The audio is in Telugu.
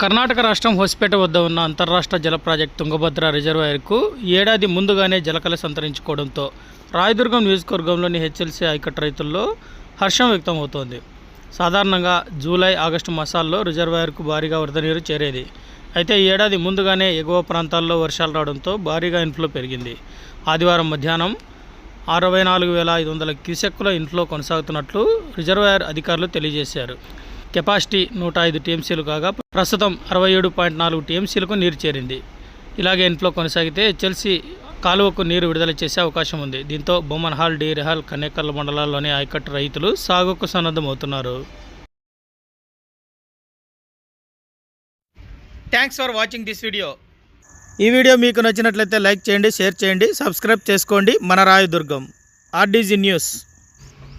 కర్ణాటక రాష్ట్రం హోస్పేట వద్ద ఉన్న అంతర్రాష్ట్ర జల ప్రాజెక్ట్ తుంగభద్ర రిజర్వాయర్కు ఏడాది ముందుగానే జలకళ సంతరించుకోవడంతో రాయదుర్గం నియోజకవర్గంలోని హెచ్ఎల్సీ ఐకట్ రైతుల్లో హర్షం వ్యక్తమవుతోంది. సాధారణంగా జూలై ఆగస్టు మాసాల్లో రిజర్వాయర్కు భారీగా వరద నీరు చేరేది. అయితే ఈ ఏడాది ముందుగానే ఎగువ ప్రాంతాల్లో వర్షాలు రావడంతో భారీగా ఇన్ఫ్లో పెరిగింది. ఆదివారం మధ్యాహ్నం అరవై నాలుగు వేల ఐదు వందల క్యూసెక్కుల ఇన్ఫ్లో కొనసాగుతున్నట్లు రిజర్వాయర్ అధికారులు తెలియజేశారు. కెపాసిటీ నూట ఐదు టీఎంసీలు కాగా ప్రస్తుతం అరవై ఏడు పాయింట్ నాలుగు టీఎంసీలకు నీరు చేరింది. ఇలాగే ఇన్ఫ్లో కొనసాగితే హెచ్ఎల్సీ కాలువకు నీరు విడుదల చేసే అవకాశం ఉంది. దీంతో బొమ్మన్హాల్ డీరెహాల్ కనేకల్ మండలాల్లోని ఆయకట్టు రైతులు సాగుకు సన్నద్ధమవుతున్నారు. Thanks for watching this video ఈ వీడియో మీకు నచ్చినట్లయితే లైక్ చేయండి షేర్ చేయండి సబ్స్క్రైబ్ చేసుకోండి. మన రాయదుర్గం ఆర్డీజీ న్యూస్.